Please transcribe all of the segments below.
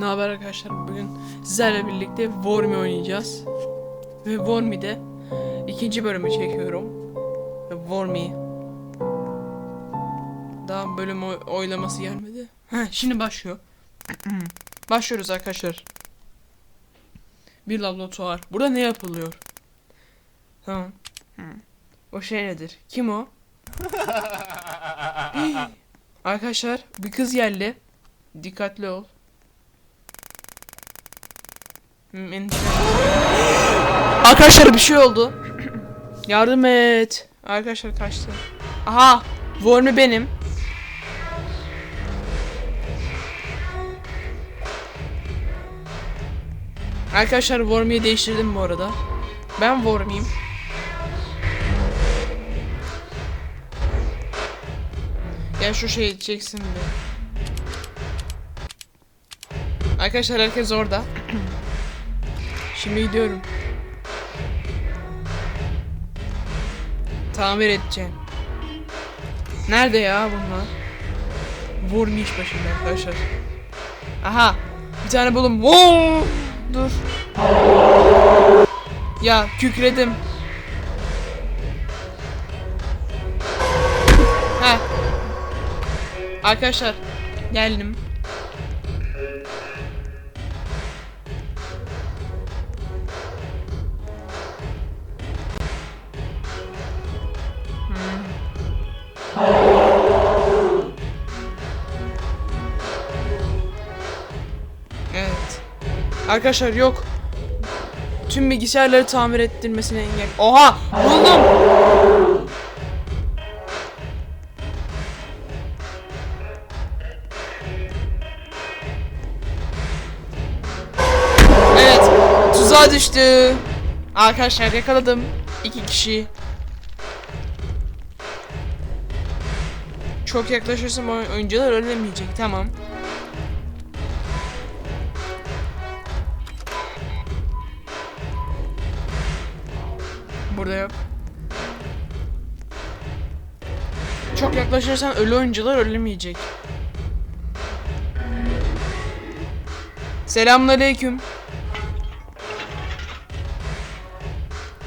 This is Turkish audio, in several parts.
Ne haber arkadaşlar? Bugün sizlerle birlikte Wormy oynayacağız. Ve Wormy'de ikinci bölümü çekiyorum. Ve Wormy. Daha bölüm oy- oylaması gelmedi. Heh, şimdi başlıyor. Başlıyoruz arkadaşlar. Bir laboratuvar. Burada ne yapılıyor? Tamam. O şey nedir? Kim o? Arkadaşlar bir kız geldi. Dikkatli ol. Hmm, Arkadaşlar bir şey oldu. Yardım et. Arkadaşlar kaçtı. Aha! Wormy benim. Arkadaşlar Wormy'yi değiştirdim bu arada. Ben Wormy'yim. Ya şu şey çeksin bir. Arkadaşlar herkes orada. Şimdi gidiyorum. Tamir edeceğim. Nerede ya bunlar? Wormy iş başında arkadaşlar. Aha! Bir tane buldum. Wow! Dur. Ya kükredim. Heh. Arkadaşlar geldim. Arkadaşlar yok. Tüm bilgisayarları tamir ettirmesine engel. Oha! Buldum! Evet. Tuzağa düştü. Arkadaşlar yakaladım. iki kişi. Çok yaklaşırsam oy- oyuncular ölemeyecek. Tamam. Burada yok. Çok yaklaşırsan ölü oyuncular ölemeyecek. Selamünaleyküm.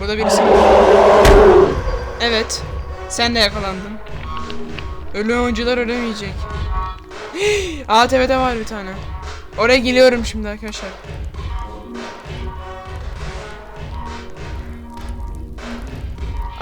Burada birisi var. Evet. Sen de yakalandın. Ölü oyuncular ölemeyecek. ATV'de var bir tane. Oraya geliyorum şimdi arkadaşlar.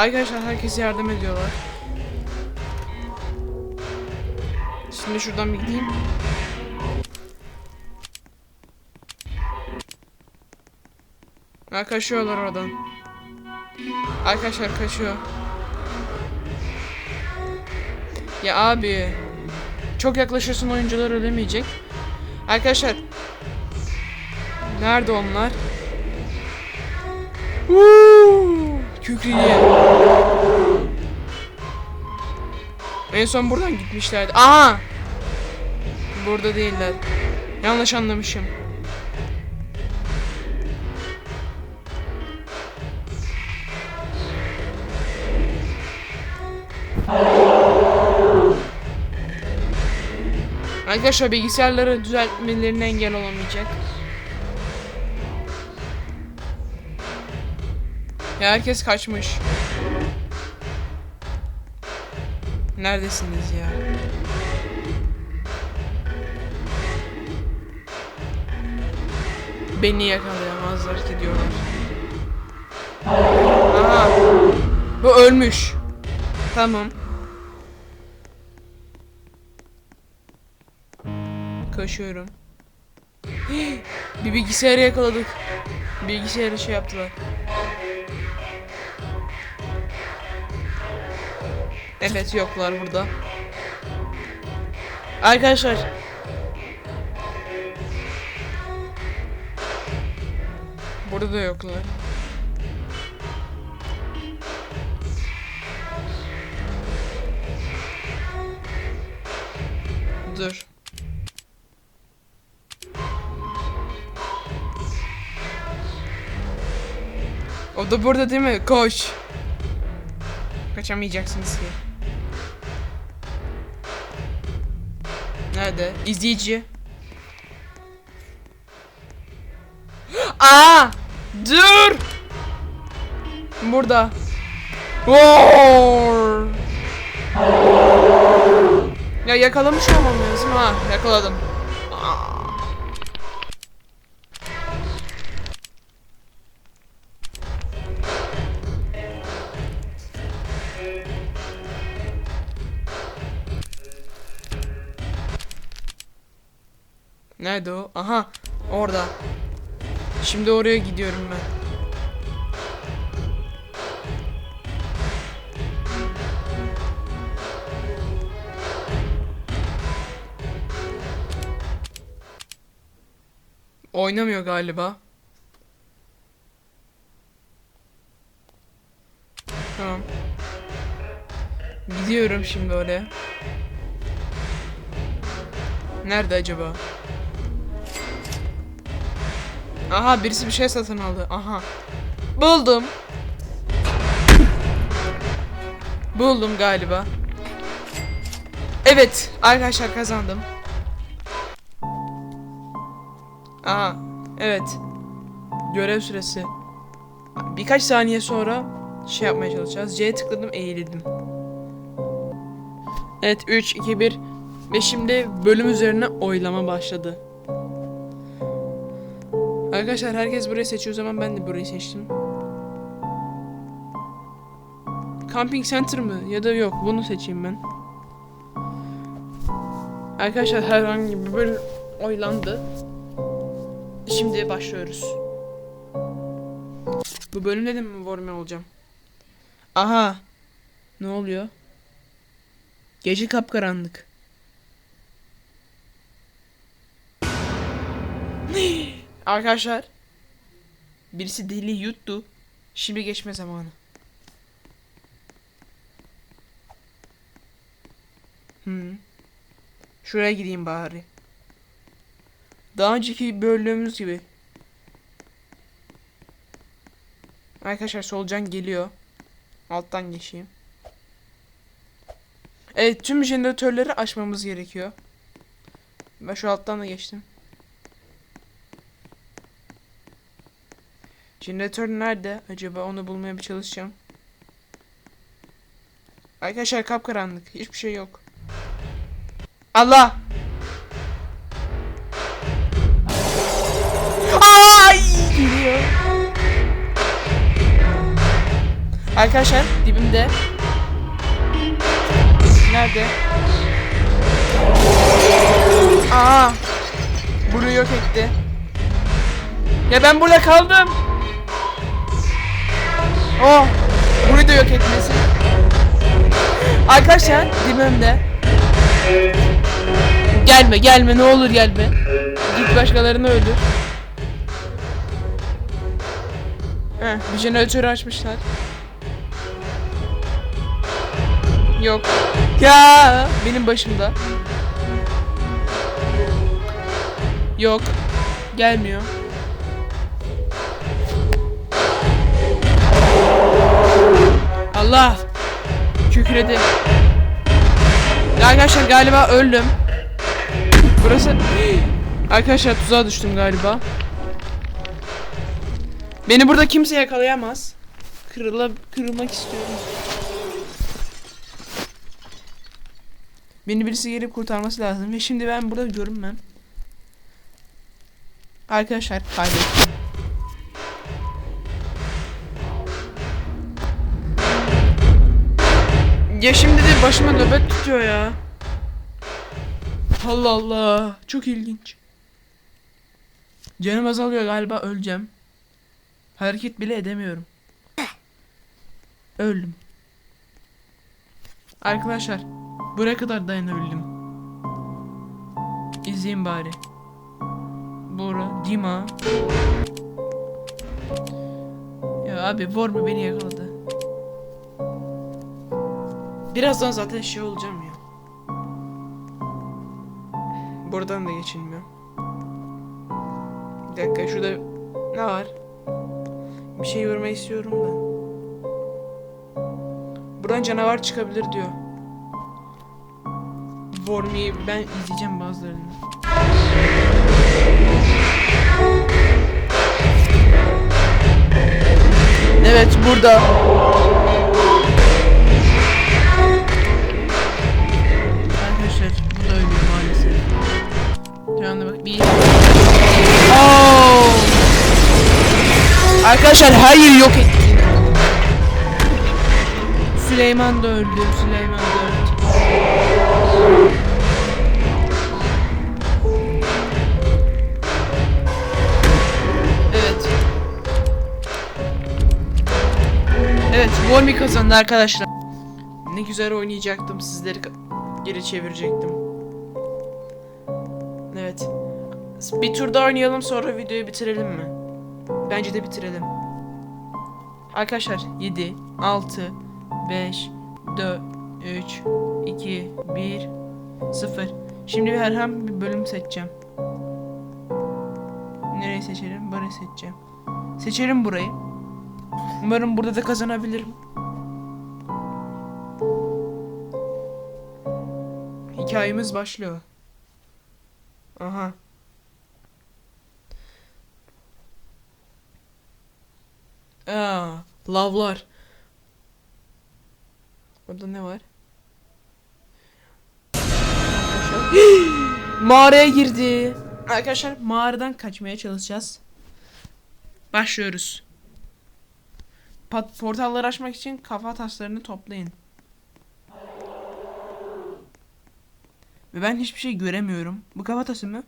Arkadaşlar herkes yardım ediyorlar. Şimdi şuradan bir gideyim. Ha, kaçıyorlar oradan. Arkadaşlar kaçıyor. Ya abi. Çok yaklaşırsan oyuncular ölemeyecek. Arkadaşlar. Nerede onlar? Woo! Kükriye. En son buradan gitmişlerdi. Aha! Burada değiller. Yanlış anlamışım. Arkadaşlar bilgisayarları düzeltmelerine engel olamayacak. Ya herkes kaçmış. Neredesiniz ya? Beni yakalayamazlar ki diyorlar. Aha. Bu ölmüş. Tamam. Koşuyorum. Bir bilgisayarı yakaladık. Bilgisayarı şey yaptılar. Evet yoklar burada. Arkadaşlar. Burada da yoklar. Dur. O da burada değil mi? Koş. Kaçamayacaksınız ki. Hadi izleyici. Aa! Dur! Burada. Roar! Ya yakalamış olmam lazım ha. Yakaladım. Nerede o? Aha, orada. Şimdi oraya gidiyorum ben. Oynamıyor galiba. Tamam. Gidiyorum şimdi oraya. Nerede acaba? Aha birisi bir şey satın aldı. Aha. Buldum. Buldum galiba. Evet arkadaşlar kazandım. Aha evet. Görev süresi. Birkaç saniye sonra şey yapmaya çalışacağız. C'ye tıkladım eğildim. Evet 3 2 1 ve şimdi bölüm üzerine oylama başladı. Arkadaşlar herkes burayı seçiyor o zaman ben de burayı seçtim. Camping Center mı? Ya da yok bunu seçeyim ben. Arkadaşlar herhangi bir bölüm oylandı. Şimdi başlıyoruz. Bu bölümde de mi Vorme olacağım? Aha. Ne oluyor? Gece kapkaranlık. Arkadaşlar. Birisi deli yuttu. Şimdi geçme zamanı. Hmm. Şuraya gideyim bari. Daha önceki bölümümüz gibi. Arkadaşlar solucan geliyor. Alttan geçeyim. Evet tüm jeneratörleri açmamız gerekiyor. Ben şu alttan da geçtim. Jeneratör nerede? Acaba onu bulmaya bir çalışacağım. Arkadaşlar kapkaranlık. Hiçbir şey yok. Allah! Ay! Arkadaşlar dibimde. Nerede? Aa! Bunu yok etti. Ya ben burada kaldım. Oh! Burayı da yok etmesin. Arkadaşlar dibimde. Gelme gelme ne olur gelme. Git başkalarını öldür. Heh, bir jeneratörü açmışlar. Yok. Ya benim başımda. Yok. Gelmiyor. Allah. Kükredi. Arkadaşlar galiba öldüm. Burası... Arkadaşlar tuzağa düştüm galiba. Beni burada kimse yakalayamaz. Kırıla, kırılmak istiyorum. Beni birisi gelip kurtarması lazım ve şimdi ben burada görünmem. Arkadaşlar kaybettim. Ya şimdi de başıma nöbet tutuyor ya. Allah Allah. Çok ilginç. Canım azalıyor galiba öleceğim. Hareket bile edemiyorum. Öldüm. Arkadaşlar buraya kadar dayanabildim. İzleyin bari. Bora, Dima. Ya abi Vormi beni yakaladı. Birazdan zaten şey olacağım ya. Buradan da geçilmiyor. Bir dakika şurada ne var? Bir şey görmeyi istiyorum da. Buradan canavar çıkabilir diyor. Vormi'yi ben izleyeceğim bazılarını. burada. Arkadaşlar her yeri yok etti. Süleyman da öldü. Süleyman da öldü. Evet. Evet, Wormy kazandı arkadaşlar. Ne güzel oynayacaktım, sizleri geri çevirecektim. Evet. Bir tur daha oynayalım sonra videoyu bitirelim mi? Bence de bitirelim. Arkadaşlar 7, 6, 5, 4, 3, 2, 1, 0. Şimdi herhangi bir bölüm seçeceğim. Nereyi seçelim? Burayı seçeceğim. Seçelim burayı. Umarım burada da kazanabilirim. Hikayemiz başlıyor. Aha. Aa, lavlar. Orada ne var? Mağaraya girdi. Arkadaşlar mağaradan kaçmaya çalışacağız. Başlıyoruz. Pat portalları açmak için kafa taslarını toplayın. Ve ben hiçbir şey göremiyorum. Bu kafa tası mı?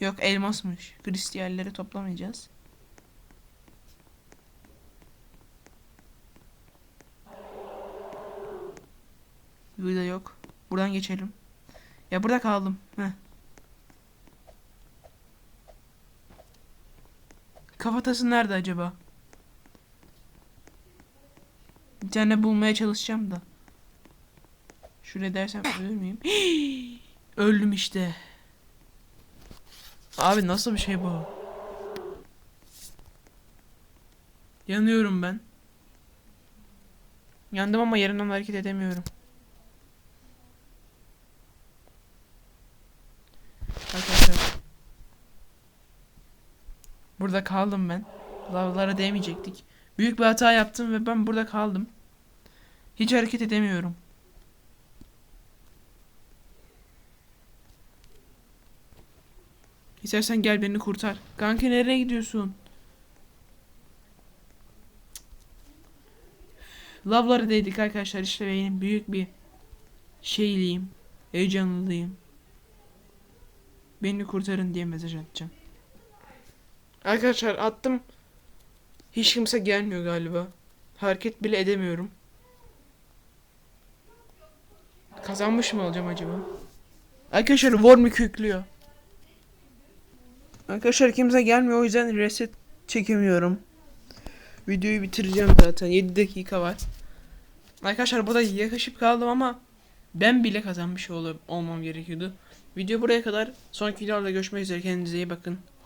Yok elmasmış. Kristiyalleri toplamayacağız. Burada yok. Buradan geçelim. Ya burada kaldım. Heh. Kafatası nerede acaba? Bir tane bulmaya çalışacağım da. Şuraya dersem ölür müyüm? Öldüm işte. Abi nasıl bir şey bu? Yanıyorum ben. Yandım ama yerinden hareket edemiyorum. Arkadaşlar. Burada kaldım ben. Lavlara değmeyecektik. Büyük bir hata yaptım ve ben burada kaldım. Hiç hareket edemiyorum. İstersen gel beni kurtar. Kanki nereye gidiyorsun? Lavlara değdik arkadaşlar işte benim büyük bir şeyliyim. Heyecanlıyım. Beni kurtarın diye mesaj atacağım. Arkadaşlar attım. Hiç kimse gelmiyor galiba. Hareket bile edemiyorum. Kazanmış mı olacağım acaba? Arkadaşlar Worm'u yüklüyor. Arkadaşlar kimse gelmiyor o yüzden reset çekemiyorum. Videoyu bitireceğim zaten. 7 dakika var. Arkadaşlar burada yakışıp kaldım ama ben bile kazanmış ol olmam gerekiyordu. Video buraya kadar. Sonraki videolarda görüşmek üzere. Kendinize iyi bakın.